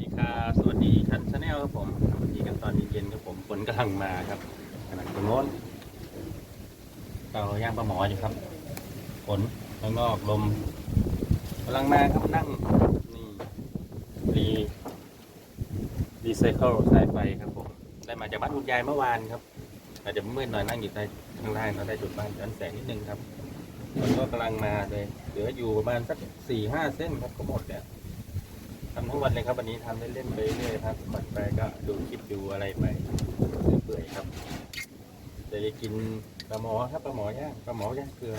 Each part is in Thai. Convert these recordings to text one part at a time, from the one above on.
ดีครับสวัสดีชันชาแนลครับผมสวัสดีกันตอนเย็นๆครับผมฝนกำลังมาครับขนาดตรงโน้นเราย่างปลาหมออยู่ครับฝนข้างนอกลมกำลังมาครับนั่งนี่รีรีไซเคิลสายไฟครับผมได้มาจากบ้านคุณยายเมื่อวานครับอาจจะมืดหน่อยนั่งอยู่ใต้ข้างล่างเราได้จุดบ้านย้อนแสงนิดนึงครับฝนก็กำลังมาเลยเหลืออยู่ประมาณสักสี่ห้าเส้นครับก็หมดแล้ว ทำทั้งวันเลยครับวันนี้ทำเล่นๆไปเรื่อยๆครับปัดไปก็ดูคลิปดูอะไรไปเปื่อยๆครับจะได้กินปลาหมอครับปลาหมอย่างปลาหมอย่างเกลือ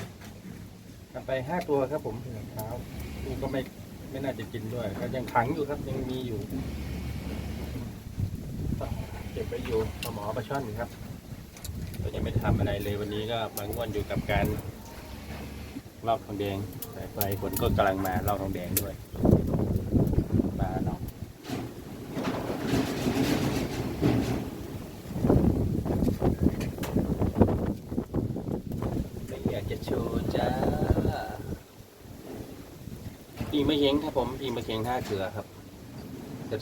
ทำไปห้าตัวครับ ผมถึงเช้าลูกก็ไม่ไม่น่าจะกินด้วยก็ยังขังอยู่ครับยังมีอยู่เก็บไว้อยู่ปลาหมอปลาช่อนครับก็ยังไม่ได้ทำอะไรเลยวันนี้ก็บางวันอยู่กับการลอกทองแดงสายไฟฝนก็กำลังมาลอกทองแดงด้วย ปลาเนาะไม่อยากจะโชว์จ้าปีมะ เข็งครับผมปีมะเข็งท่าเกลือครับ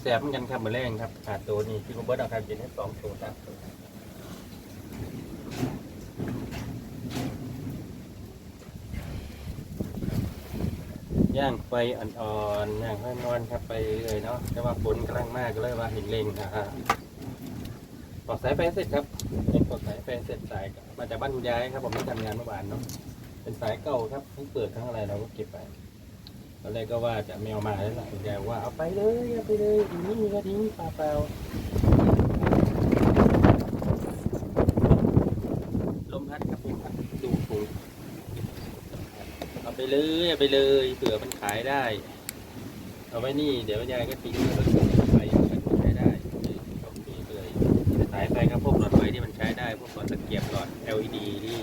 แสบๆเหมือนกันครับมือแรงครับขาดตัวนี่พี่โรเบิร์ตเอาครับกินให้สองตัวครับย่างไฟอ่อนๆย่างไฟนอนครับไปเลยเนาะแต่ว่าฝนกำลังมากก็เลยว่าเห็นเลงนะฮะปลอกสายไฟเสร็จครับนี่ปลอกสายไฟเสร็จสายมาจากบ้านคุณยายครับผมที่ทำงานเมื่อวานเนาะเป็นสายเก่าครับทั้งเปิดทั้งอะไรเราก็เก็บไป อนแรกก็ว่าจะไม่เอามาแล้วล่ะคุณยายบอกว่าเอาไปเลยเอาไปเลยอยู่นี่ก็ทิ้งเปล่าเปล่าลมพัดครับผมพัดดูถูเอาไปเลยเอาไปเลยเผื่อมันขายได้ เอาไว้นี่เดี๋ยวยายก็ทิ้งแล้วไปยังไงใช้ได้โอเคเลยสายไฟครับพวกหลอดไฟที่มันใช้ได้พวกหลอดตะเกียบหลอด LED ที่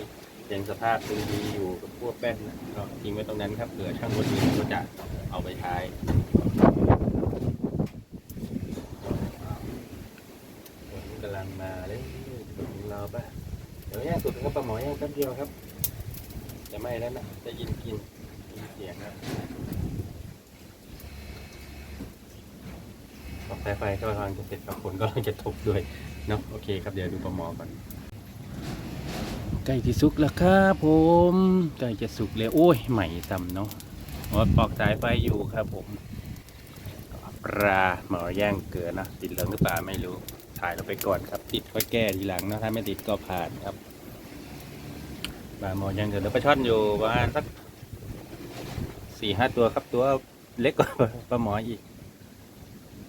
ยังสภาพดูดีอยู่กับพวกแป้นนะก็ทิ้งไว้ตรงนั้นครับเผื่อช่างคนอื่นเขาจะเอาไปใช้ฝนกำลังมาเลยรอป่ะเดี๋ยวย่งสุดครับปลาหมอย่างแป๊บเดียวครับจะไม่แล้วนะจะยินกินยินเสียงครับออกสายไฟก็กำลังจะเสร็จครับฝนก็กำลังจะตกด้วยเนาะโอเคครับเดี๋ยวดูปลาหมอก่อน ใกล้ที่สุกแล้วครับผมใกล้จะสุกแล้วโอ้ยใหม่ต่ำเนาะว่าปอกสายไฟอยู่ครับผมปลาหมอย่างเกลือนะติดเหลืองหรือเปล่าไม่รู้ถ่ายเราไปก่อนครับ ติดก็แก้ทีหลังนะถ้าไม่ติดก็ผ่านครับปลาหมอย่างเกลือปลาช่อนอยู่ประมาณสักสี่ห้าตัวครับตัวเล็กกว่าปลาหมออีก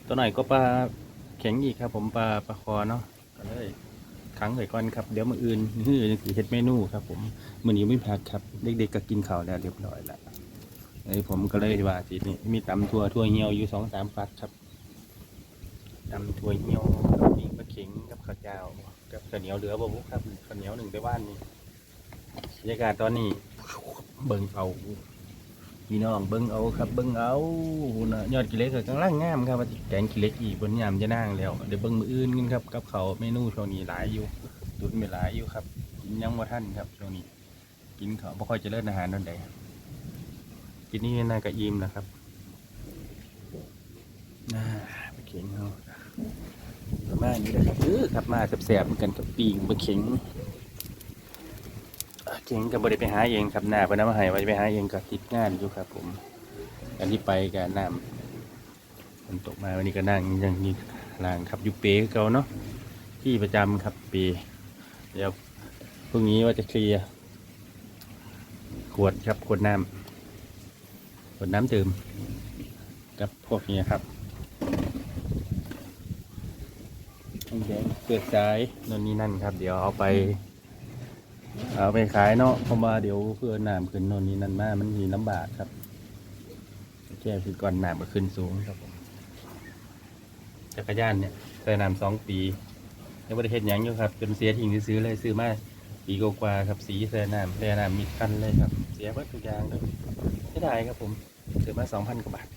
ตัวหน่อยก็ปลาแข็งอีกครับ ผมปลาปลาคอเนาะก็เลย ขังไว้ก่อนครับ เดี๋ยวมืออื่นนี่คือเฮ็ดเมนูครับ ผมมื้อนี้ไม่พักครับ เด็กๆก็กินข้าวแล้วเรียบร้อยแล้วไอ้ผมก็เลยว่าทีนี้มีตำทั่วทั่วเหี่ยวอยู่สองสามฟักครับตำทั่วเหี่ยวกับปิ้งปลาเข็งกับข้าวเจ้ากับข้าวเหนียวเหลือบ่บุครับข้าวเหนียวหนึ่งไปว่านนี่บรรยากาศตอนนี้เบิ่งเอา พี่น้องเบิ้งเอาครับเบิ้งเอาหุ่นะยอดกิเล็กก็กำลังงามครับว่าสิแกงกิเล็กอีกบนยามจะนั่งแล้วเดี๋ยวเบิ้งมืออื่นกันครับกับเขาวเมนูช่วงนี้หลายอยู่ตุนไปหลายอยู่ครับกินยังว่าท่านครับช่วงนี้ กินเขาวบ่ค่อยเจะเลิศอาหารนั่นใดกินนี่น่าก็อิ่มนะครับน่าไปเข็งเขาประมาณนี้นะครับเออครับมาแสบๆเหมือนกันกับปีงปลาเข็ง เก่งกับบริไปหาเองครับหน้าเพนน้ำหายว่าจะไปหาเองก็ติดงานอยู่ครับ ผมอันที่ไปกับน้ำฝนตกมาวันนี้ก็นั่งอยังนี้ลางครับอยู่เปคือเก่าเนาะที่ประจำครับเปเดี๋ยวพรุ่งนี้ว่าจะเคลียร์ขวดครับขวดน้ำขวดน้ำดื่มกับพวกนี้ครับน้ำแดงเปลือกสายนนนี่นั่นครับ เดี๋ยวเอาไป เอาไปขายเนาะเพราะว่าเดี๋ยวเพื่อนน้ำขึ้นโน่นนี่นั่นมามันมีลำบากครับแค่คือก่อนน้ำมาขึ้นสูงครับผมจักรยานเนี่ยใส่น้ำสองปียังไม่ได้เห็นยังอยู่ครับจนเสียทิ้งซื้อเลยซื้อมาปีกว่าครับสีใส่น้ำใส่น้ำมิดกันเลยครับ เสียเบิดทุกอย่างเลยไม่ได้ครับผมซื้อมาสองพันกว่าบาท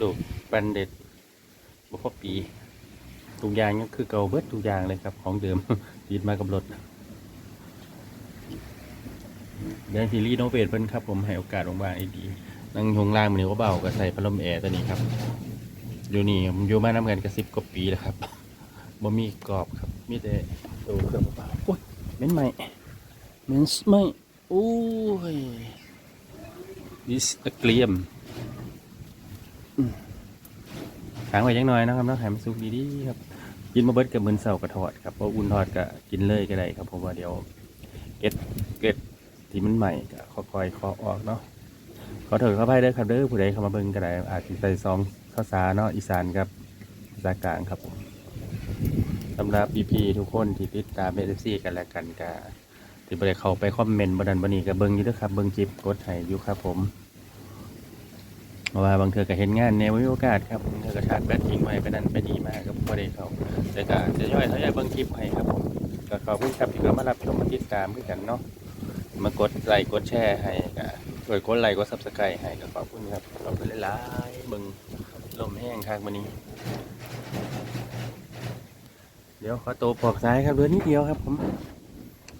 ดูบันเด็ดบุคคปี ทุกอย่างก็คือเก่าเบิดทุกอย่างเลยครับ ของเดิมติดมากับรถเดี๋ยวซีรีส์โนเวทเพิ่นครับ ผมให้โอกาสบางๆไอ้ดีนั่งยงล่างมันนี้ก็เบาก็ใส่พัดลมแอร์ตัวนี้ครับ อยู่นี่ผมอยู่มาน้ำเงินกระสิบกว่าปีแล้วครับบ่มีกรอบครับ มีแต่ตัวเครื่องเปล่าโอ้ยเหม็นไหมเหม็นไหมโอ้ย this ตะเกียมอืม ขางไว้ยังน้อยนะครับเนาะให้มันสุกดีๆครับกินมาเบิดกับมือนเสากระทอดครับเพราะอุ่นทอดก็กินเลยก็ได้ครับผมว่าเดี๋ยวเก็ดเก็ดที่มันใหม่ก็ค่อยๆคาะออกเนาะขอโทษขออภัยเด้อครับเด้อผู้ใดเข้ามาเบิ่งก็ได้อาจจะใส่ซองข้าวสารเนาะอีสานกับภาษากลางครับผมสำหรับพี่ๆทุกคนที่ติดตามเอฟซีกันแล้วกันก็ที่บ่ได้เข้าไปคอมเมนต์บ่ดันบ่นี้ก็เบิ่งอยู่เด้อครับเบิ่งคลิปกดให้อยู่ครับผม ว่าบางเทือก็เห็นงานแนวมีโอกาสครับบางเทือก็ชาร์จแบตทิ้งไว้ไปนั่นไปนี่มาก็บ่ได้เขาแต่ก็จะย่อยเขาอยเบิ่งคลิปให้ครับผมก็ขอบคุณครับที่เข้ามารับชมมาติดตามด้วยกันเนาะมากดไลค์กดแชร์ให้ก็ช่วยกดไลค์กดซับสไครต์ให้ก็ขอบคุณครับขอบคุณหลายๆเบิ่งลมแห้งทางวันนี้ เดี๋ยวขอตัวปอกสายครับเหลือนิดเดียวครับผม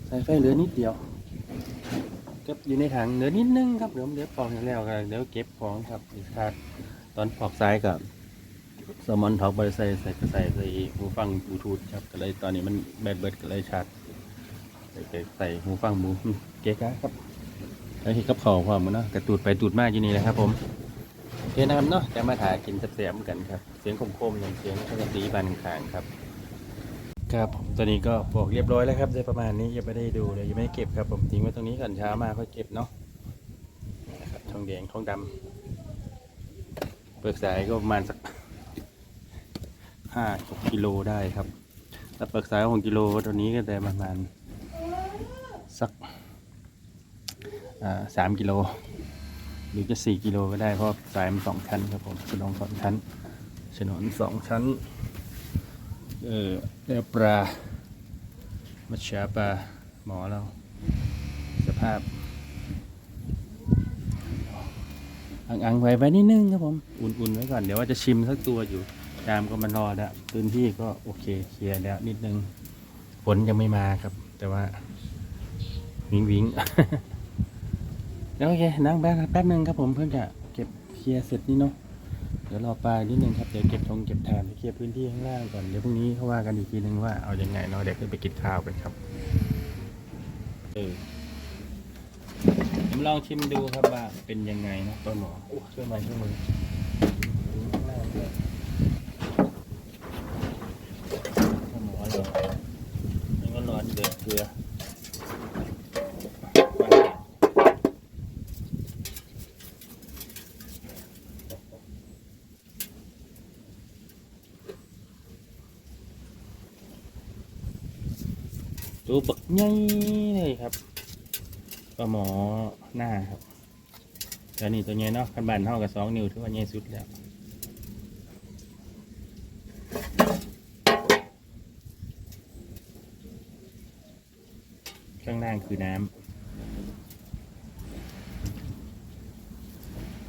สายไฟเหลือนิดเดียว เก็บอยู่ในถังเหลือนิดนึงครับเดี๋ยวเดี๋ยวปอกอย่างแล้วก็เดี๋ยวเก็บของครับอีกครับตอนปอกสายกับสมอนท็อกบริใส่ใส่ใส่ใส่หูฟังบลูทูธครับก็เลยตอนนี้มันแบตเบิดก็เลยชาร์จใส่ใส่หูฟังบลูเก๊กครับแล้วเห็นกับเขาวพร้อมเนาะกระตูดไปตูดมากอยู่นี่นะครับ ผมโอเคนะครับเนาะจะมาถ่ายกินเสียมกันครับ เสียงคมๆอย่างเสียงชนสีบันขางครับ ครับผมตอนนี้ก็ปอกเรียบร้อยแล้วครับได้ประมาณนี้ยังไม่ได้ดูเลยยังไม่ได้เก็บครับผมทิ้งไว้ตรงนี้ก่อนเช้ามาค่อยเก็บเนาะนะครับทองแดงทองดำเปลือกสายก็ประมาณสักห้าหกกิโลได้ครับถ้าเปลือกสายหกกิโลตัวนี้ก็ได้ประมาณสักสามกิโลหรือจะสี่กิโลก็ได้เพราะสายมันสองชั้นครับผมฉนวนสองชั้นฉนนสองชั้น เออเนื้อปลามัชชาปลาหมอเราสภาพอังๆไว้ไว้นิดนึงครับผม อุ่นๆไว้ก่อน เดี๋ยวว่าจะชิมสักตัวอยู่ยามก็มารอแล้วพื้นที่ก็โอเคเคลียร์แล้วนิดนึงฝนยังไม่มาครับ แต่ว่า วิงวิงแล้วโอเคนั่งแป๊บแป๊บนึงครับผมเพื่อจะเก็บเคลียร์เสร็จนี่เนาะ เดี๋ยวรอปลานิดนึงครับ เดี๋ยวเก็บทงเก็บทานเคลียร์พื้นที่ข้างล่างก่อน เดี๋ยวพรุ่งนี้เขาว่ากันอีกทีนึงว่าเอาอยังไงเนาะเดี๋ยวขึ้นไปกินข้าวกันครับ เออผมลองชิมดูครับว่าเป็นยังไงนะต้นหมอโอ้ช่วยมาช่วยมือดูข้างล่างด้วย หมอเลยมันก็ร้อนเดือดเกลือ ตัวบักใหญ่เลยครับปลาหมอหน้าครับแต่นี่ตัวใหญ่เนาะคันบานเท่ากับสองนิ้วถือว่าใหญ่สุดแล้วข้างล่างคือน้ำ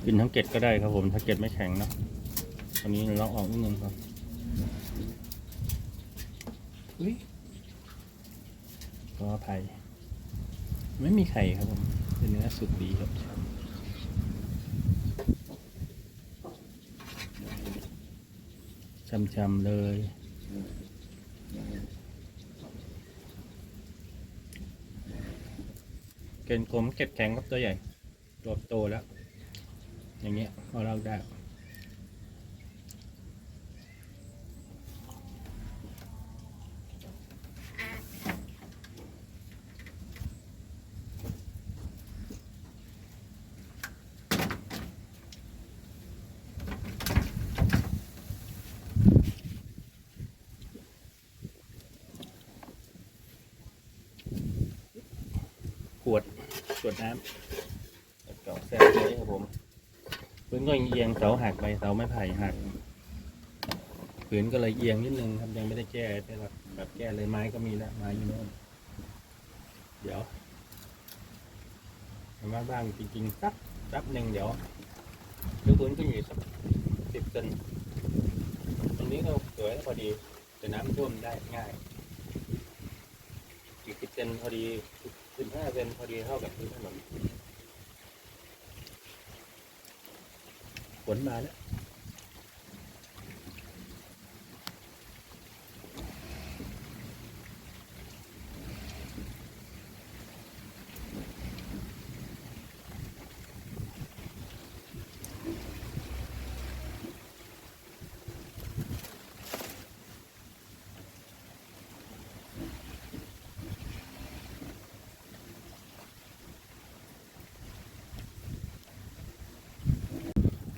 กินทั้งเกล็ดก็ได้ครับผม ถ้าเกล็ดไม่แข็งเนาะตอนนี้เราออกนิดนึงครับอุ้ย ขออภัย ไม่มีไข่ครับผมเป็นเนื้อสุกดีครับช่ำๆเลยเกณฑ์กลมเก็บแข็งกับตัวใหญ่ตัวโตแล้ว อย่างเงี้ยพอเราได้ ขวดขวดน้ำจอกแซ่บเลยครับผมพื้นก็เอียงเสาหักไปเสาไม้ไผ่หักพื้นก็เลยเอียงนิดนึงครับยังไม่ได้แก้แต่แบบแบบแก้เลยไม้ก็มีแล้วไม้อยู่โน่นเดี๋ยวมาบ้างจริงๆสักแป๊บหนึ่งเดี๋ยวดูพื้นก็อยู่สักสิบเซนตรงนี้ก็สวยแล้วพอดีแต่น้ำท่วมได้ง่ายอีกสิบเซนพอดี สิบห้าเซนพอดีเท่ากับพื้นถนน ฝนมาแล้ว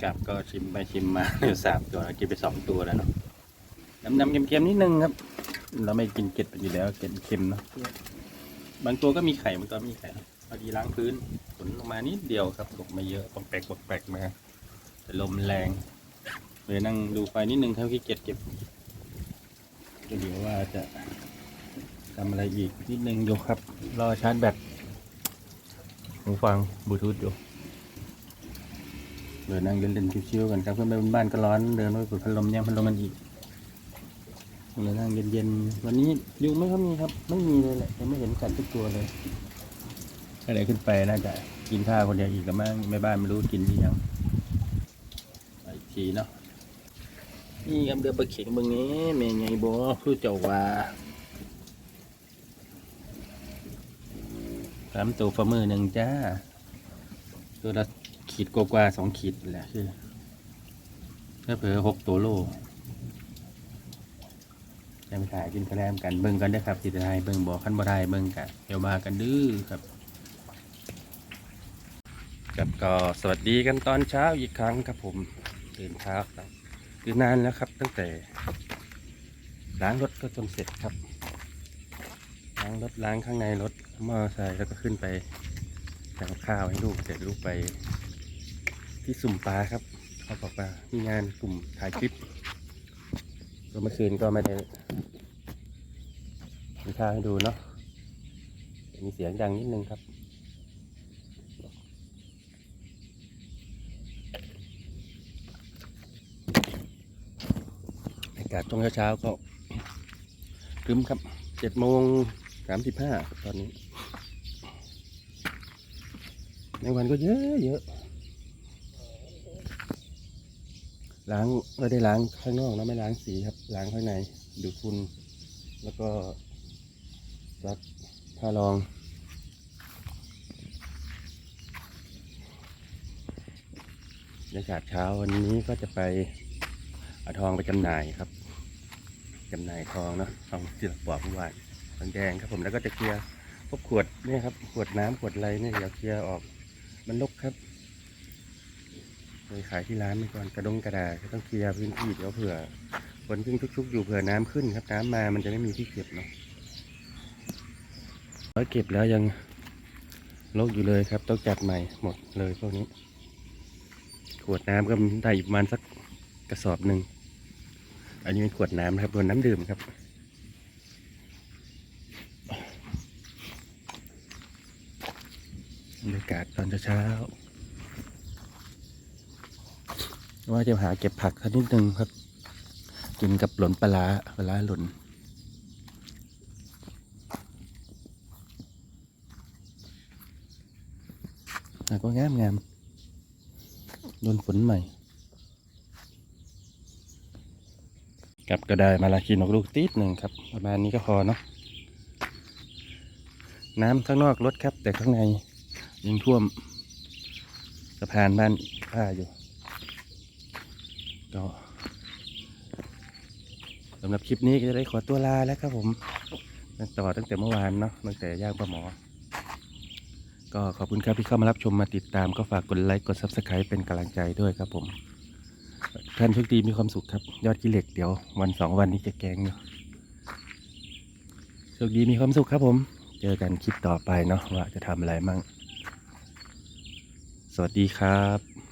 กับก็ชิมไปชิมมาอยู่สามตัวแล้วกินไปสองตัวแล้วเนาะน้ำน้ำเค็มๆนิดนึงครับ เราไม่กินเกล็ดมันอยู่แล้วเกล็ดเค็มเนาะบางตัวก็มีไข่บางตัวไม่มีไข่พอดีล้างพื้นฝนลงมานิดเดียวครับตกมาเยอะปองแปกปองแปกมาแต่ลมแรงเลยนั่งดูไฟนิดนึงเท่าที่เก็บเก็บก็เดี๋ยวว่าจะทำอะไรอีกนิดนึงอยู่ครับ รอชาร์จแบตหูฟังบลูทูธอยู่ เดินนั่งเล่นๆชิวๆกันครับเพื่อนไปบนบ้านก็ร้อนเดินไปเปิดพัดลมย่างพัดลมกันอีกเดินนั่งเย็นๆ วันนี้ยุงไม่ค่อยมีครับ ไม่มีเลยแหละยังไม่เห็นกัดทุกตัวเลยก็เลยขึ้นไปน่าจะกินข้าวคนเดียวอีกกับมั่งแม่บ้านไม่รู้กินหรือยังไปอีกทีเนาะนี่ครับเดือปลาเข็งบางนี้เมยไงบอผู้เจ้าว่าสามตัวฝ่ามือหนึ่งจ้าตัวละ ขีดกว่าสองขีดแหละคือถ้าเผื่อหกตัวโลจะไปถ่ายกินกระแลมกันเบิ่งกันได้ครับสิได้เบิ่งบอกขั้นบ่ได้เบิ่งกันเดี๋ยวมากันดื้อครับกับก็สวัสดีกันตอนเช้าอีกครั้งครับผมตื่นเช้าครับคือนานแล้วครับ ตั้งแต่ล้างรถก็จนเสร็จครับล้างรถล้างข้างในรถมอเตอร์ไซค์แล้วก็ขึ้นไปทำข้าวให้ลูกเสร็จลูกไป ที่สุ่มปลาครับเขาบอกว่ามีงานกลุ่มถ่ายคลิปเมื่อคืนก็ไม่ได้มีข้าวให้ดูเนาะมีเสียงดังนิดนึงครับอากาศตรงเช้าๆก็ครึ้มครับเจ็ดโมงสามสิบห้าตอนนี้ ในวันก็เยอะเยอะ ล้างไม่ได้ล้างข้างนอกนะไม่ล้างสีครับ ล้างข้างในดูดฝุ่นแล้วก็ซักผ้ารองบรรยากาศเช้าวันนี้ก็จะไปเอาทองไปจำหน่ายครับจำหน่ายทองเนาะทองที่เราบอกเมื่อวานทองแดงครับผมแล้วก็จะเคลียร์พวกขวดเนี่ยครับขวดน้ำขวดอะไรเนี่ยเดี๋ยวเคลียร์ออกมันลกครับ ไปขายที่ร้านไปก่อนกระดงกระดาษก็ต้องเคลียร์พื้นที่เดี๋ยวเผื่อฝนเพิ่งชุกๆอยู่เผื่อน้ำขึ้นครับ น้ำมามันจะไม่มีที่เก็บเนาะร้อเก็บแล้วยังลกอยู่เลยครับ ต้องจัดใหม่หมดเลยพวกนี้ ขวดน้ำก็ได้ประมาณสักกระสอบหนึ่งอันนี้เป็นขวดน้ำนะครับโดนน้ำดื่มครับบรรยากาศตอนเช้าๆ ว่าจะหาเก็บผักสักนิดนึงครับ กินกับหล่นปลาร้าปลาร้าหล่นก็งามงามโดนฝนใหม่กับก็ได้มาลาคีนกลูกติดหนึ่งครับ ประมาณนี้ก็พอเนาะน้ำข้างนอกลดครับ แต่ข้างในยังท่วมสะพานบ้านป้าอยู่ ก็สำหรับคลิปนี้ก็จะได้ขอตัวลาแล้วครับผมต่อตั้งแต่เมื่อวานเนาะตั้งแต่ย่างปลาหมอ ก็ขอบคุณครับที่เข้ามารับชมมาติดตามก็ฝากกดไลค์กด subscribe เป็นกำลังใจด้วยครับผมท่านโชคดีมีความสุขครับ ยอดกิเหล็กเดี๋ยววันสองวันนี้จะแกงอยู่โชคดีมีความสุขครับผม เจอกันคลิปต่อไปเนาะว่าจะทำอะไรมั่งสวัสดีครับ